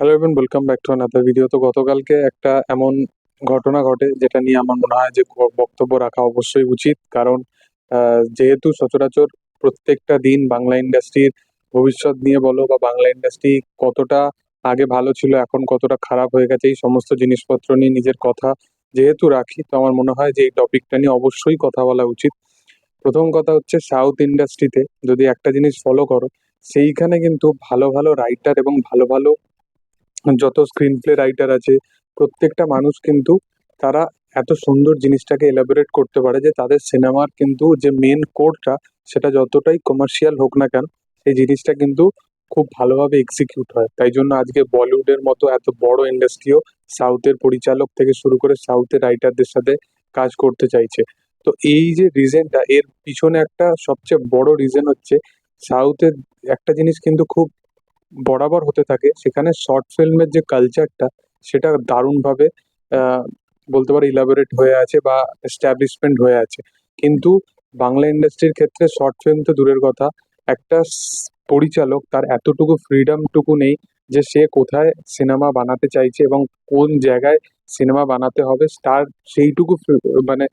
Hello everyone welcome back to another video তো গতকালকে একটা এমন ঘটনা ঘটে যেটা নিয়ে আমার মনে হয় যে বক্তব্য রাখা অবশ্যই উচিত। কারণ যেহেতু সচরাচর প্রত্যেকটা দিন বাংলা ইন্ডাস্ট্রির ভবিষ্যৎ নিয়ে বলো বা বাংলা ইন্ডাস্ট্রি কতটা আগে ভালো ছিল, এখন কতটা খারাপ হয়ে গেছে, এই সমস্ত জিনিসপত্র নিয়ে নিজের কথা যেহেতু রাখি, তো আমার মনে হয় যে এই টপিকটা নিয়ে অবশ্যই কথা বলা উচিত। প্রথম কথা হচ্ছে সাউথ ইন্ডাস্ট্রিতে যদি একটা জিনিস ফলো করো, সেইখানে কিন্তু ভালো ভালো রাইটার এবং ভালো ভালো যত স্ক্রিন প্লে রাইটার আছে, প্রত্যেকটা মানুষ কিন্তু তারা এত সুন্দর জিনিসটাকে এলাবোরেট করতে পারে যে তাদের সিনেমার কিন্তু যে মেন কোডটা সেটা যতটাই কমার্শিয়াল হোক না কেন সেই জিনিসটা কিন্তু খুব ভালোভাবে এক্সিকিউট হয়। তাই জন্য আজকে বলিউডের মতো এত বড় ইন্ডাস্ট্রিও সাউথের পরিচালক থেকে শুরু করে সাউথের রাইটারদের সাথে কাজ করতে চাইছে। তো এই যে রিজনটা এর পিছনে একটা সবচেয়ে বড় রিজন হচ্ছে, সাউথের একটা জিনিস কিন্তু খুব বরাবর হতে থাকে। সেখানে শর্ট ফিল্মের যে কালচারটা সেটা দারুণভাবে বলতে পারো ইলাবোরেট হয়ে আছে বা এস্টাবলিশমেন্ট হয়ে আছে। কিন্তু বাংলা ইন্ডাস্ট্রির ক্ষেত্রে শর্ট ফিল্ম তো দূরের কথা। একটা পরিচালক তার এতটুকু ফ্রিডমটুকু নেই যে সে কোথায় সিনেমা বানাতে চাইছে এবং কোন জায়গায় সিনেমা বানাতে হবে, তার সেইটুকু মানে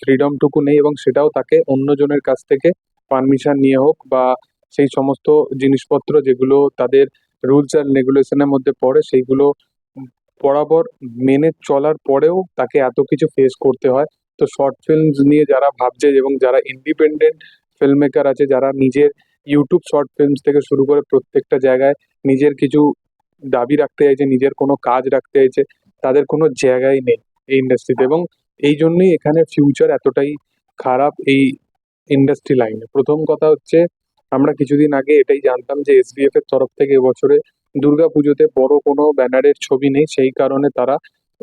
ফ্রিডমটুকু নেই এবং সেটাও তাকে অন্যজনের কাছ থেকে পারমিশন নিয়ে হোক বা সেই সমস্ত জিনিসপত্র যেগুলো তাদের রুলস অ্যান্ড রেগুলেশনের মধ্যে পড়ে, সেইগুলো বরাবর মেনে চলার পরেও তাকে এত কিছু ফেস করতে হয়। তো শর্ট ফিল্মস নিয়ে যারা ভাবছে এবং যারা ইন্ডিপেন্ডেন্ট ফিল্ম মেকার আছে, যারা নিজের ইউটিউব শর্ট ফিল্মস থেকে শুরু করে প্রত্যেকটা জায়গায় নিজের কিছু দাবি রাখতে চাইছে, নিজের কোনো কাজ রাখতে চাইছে, তাদের কোনো জায়গাই নেই এই ইন্ডাস্ট্রিতে এবং এই জন্যই এখানে ফিউচার এতটাই খারাপ এই ইন্ডাস্ট্রি লাইনে প্রথম কথা হচ্ছে আমরা কিছুদিন আগে এটাই জানতাম যে এসবিএফ এর তরফ থেকে এবছরে দুর্গাপুজোতে বড় কোনো ব্যানারের ছবি নেই। সেই কারণে তারা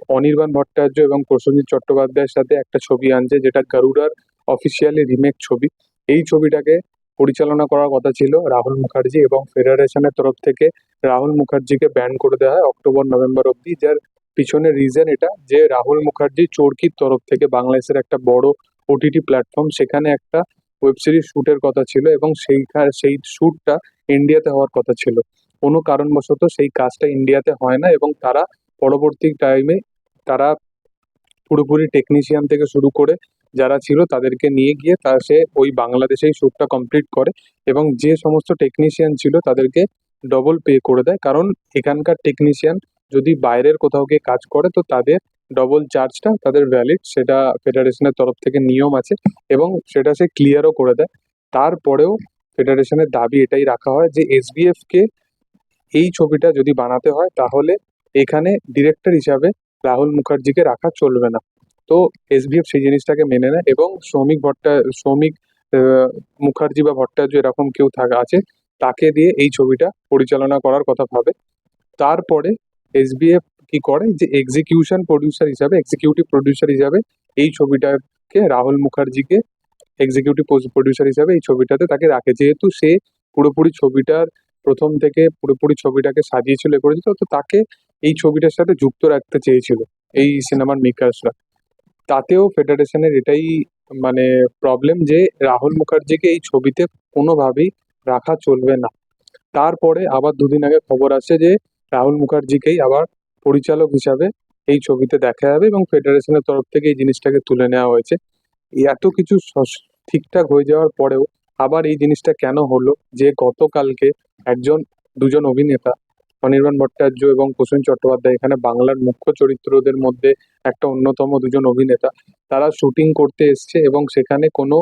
অনির্বাণ ভট্টাচার্য এবং প্রসেনজিৎ চট্টোপাধ্যায়ের সাথে একটা ছবি আনছে, যেটা গারুডার অফিসিয়ালি রিমেক ছবি। এই ছবিটাকে পরিচালনা করার কথা ছিল রাহুল মুখার্জি এবং ফেডারেশনের তরফ থেকে রাহুল মুখার্জিকে ব্যান করে দেওয়া হয় অক্টোবর নভেম্বর অবধি। যার পিছনে রিজন এটা যে রাহুল মুখার্জি চোরকির তরফ থেকে বাংলাদেশের একটা বড় ওটিটি প্ল্যাটফর্ম সেখানে একটা ওয়েব সিরিজ শুটের কথা ছিল এবং সেইখানে সেই শ্যুটটা ইন্ডিয়াতে হওয়ার কথা ছিল। কোনো কারণবশত সেই কাজটা ইন্ডিয়াতে হয় না এবং তারা পরবর্তী টাইমে তারা পুরোপুরি টেকনিশিয়ান থেকে শুরু করে যারা ছিল তাদেরকে নিয়ে গিয়ে তা সে ওই বাংলাদেশেই শ্যুটটা কমপ্লিট করে এবং যে সমস্ত টেকনিশিয়ান ছিল তাদেরকে ডবল পে করে দেয়। কারণ এখানকার টেকনিশিয়ান যদি বাইরের কোথাও গিয়ে কাজ করে তো তাদের ডবল চার্জটা তাদের ভ্যালিড সেটা ফেডারেশনের তরফ থেকে নিয়ম আছে এবং সেটা সে ক্লিয়ারও করে দেয়। তারপরেও ফেডারেশনের দাবি এটাই রাখা হয় যে এসবিএফ কে এই ছবিটা যদি বানাতে হয়, তাহলে এখানে ডিরেক্টর হিসাবে রাহুল মুখার্জিকে রাখা চলবে না। তো এসবিএফ সেই জিনিসটাকে মেনে নেয় এবং শ্রমিক ভট্টা, শ্রমিক মুখার্জি বা ভট্টাচার্য এরকম কেউ থাকা, আছে, তাকে দিয়ে এই ছবিটা পরিচালনা করার কথা ভাবে। তারপরে এসবিএফ কি করে? যে এক্সিকিউশন প্রডিউসার হিসাবে এক্সিকিউটিভ প্রডিউসার হিসাবে এই ছবিটাকে রাহুল মুখার্জিকে এক্সিকিউটিভ প্রডিউসার হিসাবে এই ছবিটাতে তাকে রাখে। যেহেতু সে পুরোপুরি ছবিটার প্রথম থেকে পুরোপুরি ছবিটাকে সাজিয়েছিল, এ করেছিল, তো তাকে এই ছবিটার সাথে যুক্ত রাখতে চেয়েছিল এই সিনেমার মেকার্সরা তাতেও ফেডারেশনের এটাই মানে প্রবলেম যে রাহুল মুখার্জিকে এই ছবিতে কোনোভাবেই রাখা চলবে না। তারপরে আবার দুদিন আগে খবর আসে যে রাহুল মুখার্জিকেই আবার পরিচালক হিসাবে এই ছবিতে দেখা যাবে এবং ফেডারেশনের তরফ থেকে এই জিনিসটাকে তুলে নেওয়া হয়েছে। এত কিছু ঠিকঠাক হয়ে যাওয়ার পরেও আবার এই জিনিসটা কেন হলো? যে গতকালকে একজন, দুজন অভিনেতা অনির্বাণ ভট্টাচার্য এবং প্রসেন চট্টোপাধ্যায় এখানে বাংলার মুখ্য চরিত্রদের মধ্যে একটা অন্যতম দুজন অভিনেতা, তারা শুটিং করতে এসছে এবং সেখানে কোনো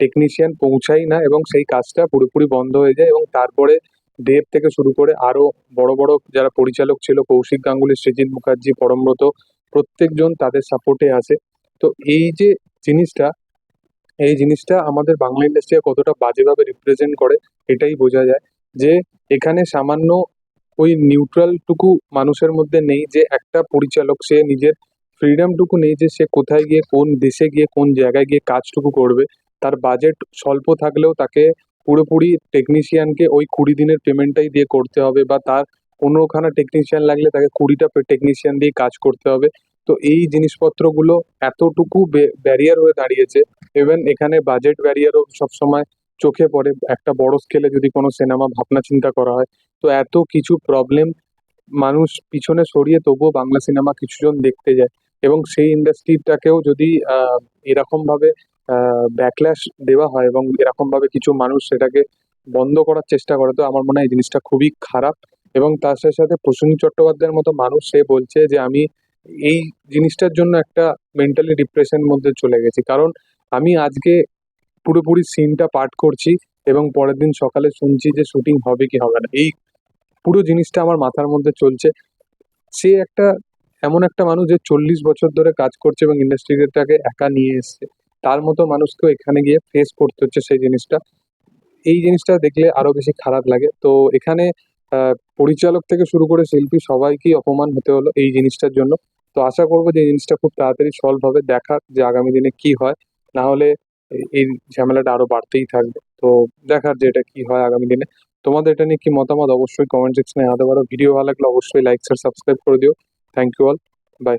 টেকনিশিয়ান পৌঁছাই না এবং সেই কাজটা পুরোপুরি বন্ধ হয়ে যায় এবং তারপরে দেব থেকে শুরু করে আরও বড় বড় যারা পরিচালক ছিল, কৌশিক গাঙ্গুলি, সৃজিত মুখার্জি, পরমব্রত, প্রত্যেকজন তাদের সাপোর্টে আছে। তো এই যে জিনিসটা, এই জিনিসটা আমাদের বাংলা ইন্ডাস্ট্রিকে কতটা বাজেভাবে রিপ্রেজেন্ট করে, এটাই বোঝা যায় যে এখানে সামান্য ওই নিউট্রালটুকু মানুষের মধ্যে নেই যে একটা পরিচালক সে নিজের ফ্রিডমটুকু নেই যে সে কোথায় গিয়ে, কোন দেশে গিয়ে, কোন জায়গায় গিয়ে কাজটুকু করবে। তার বাজেট স্বল্প থাকলেও তাকে পুরোপুরি টেকনিশিয়ানকে ওই কুড়ি দিনের পেমেন্টটাই দিয়ে করতে হবে বা তার পনেরোখানা টেকনিশিয়ান লাগলে তাকে কুড়িটা টেকনিশিয়ান দিয়ে কাজ করতে হবে। তো এই জিনিসপত্রগুলো এতটুকু ব্যারিয়ার হয়ে দাঁড়িয়েছে। ইভেন এখানে বাজেট ব্যারিয়ারও সবসময় চোখে পড়ে। একটা বড় স্কেলে যদি কোনো সিনেমা ভাবনা চিন্তা করা হয়, তো এত কিছু প্রবলেম মানুষ পিছনে সরিয়ে তবুও বাংলা সিনেমা কিছুজন দেখতে যায়। এবং সেই ইন্ডাস্ট্রিটাকেও যদি এরকমভাবে ব্যাকল্যাশ দেওয়া হয় এবং এরকমভাবে কিছু মানুষ সেটাকে বন্ধ করার চেষ্টা করে, তো আমার মনে হয় এই জিনিসটা খুবই খারাপ। এবং তার সাথে সাথে প্রসেনজিৎ চট্টোপাধ্যায়ের মতো মানুষ সে বলছে যে, আমি এই জিনিসটার জন্য একটা মেন্টালি ডিপ্রেশনের মধ্যে চলে গেছি। কারণ আমি আজকে পুরোপুরি সিনটা পাঠ করছি এবং পরের দিন সকালে শুনছি যে শুটিং হবে কি হবে না। এই পুরো জিনিসটা আমার মাথার মধ্যে চলছে। সে একটা এমন একটা মানুষ যে চল্লিশ বছর ধরে কাজ করছে এবং ইন্ডাস্ট্রিটাকে একা নিয়ে এসছে। তার মতো মানুষকেও এখানে গিয়ে ফেস করতে হচ্ছে সেই জিনিসটা। এই জিনিসটা দেখলে আরও বেশি খারাপ লাগে। তো এখানে পরিচালক থেকে শুরু করে শিল্পী সবাইকেই অপমান হতে হলো এই জিনিসটার জন্য। তো আশা করব যে এই জিনিসটা খুব তাড়াতাড়ি সলভ হবে। দেখার যে আগামী দিনে কি হয়। না হলে এই ঝামেলাটা আরও বাড়তেই থাকবে। তো দেখার যে এটা কি হয় আগামী দিনে। তোমাদের এটা নিয়ে কি মতামত অবশ্যই কমেন্ট সেকশনে জানাতে পারো। ভিডিও ভালো লাগলে অবশ্যই লাইক শেয়ার সাবস্ক্রাইব করে দিও। thank you all. Bye.